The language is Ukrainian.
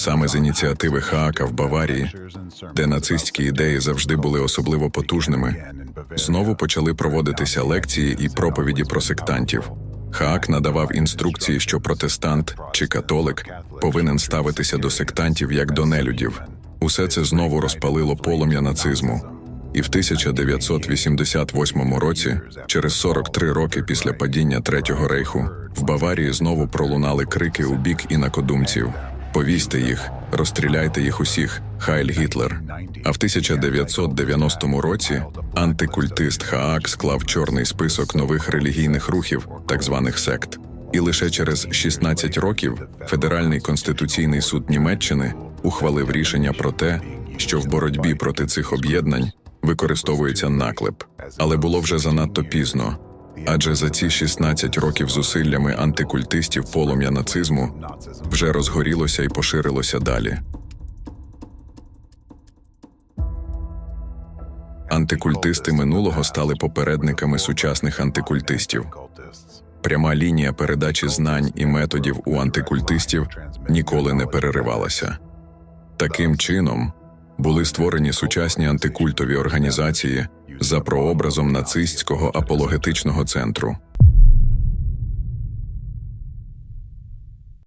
Саме з ініціативи Хаака в Баварії, де нацистські ідеї завжди були особливо потужними, знову почали проводитися лекції і проповіді про сектантів. Хаак надавав інструкції, що протестант чи католик повинен ставитися до сектантів як до нелюдів. Усе це знову розпалило полум'я нацизму. І в 1988 році, через 43 роки після падіння Третього рейху, в Баварії знову пролунали крики у бік інакодумців: повісьте їх, розстріляйте їх усіх, Хайль Гітлер. А в 1990 році антикультист Хаак склав чорний список нових релігійних рухів, так званих сект. І лише через 16 років Федеральний конституційний суд Німеччини ухвалив рішення про те, що в боротьбі проти цих об'єднань використовується наклеп, але було вже занадто пізно. Адже за ці 16 років зусиллями антикультистів полум'я нацизму вже розгорілося і поширилося далі. Антикультисти минулого стали попередниками сучасних антикультистів. Пряма лінія передачі знань і методів у антикультистів ніколи не переривалася. Таким чином були створені сучасні антикультові організації за прообразом нацистського апологетичного центру.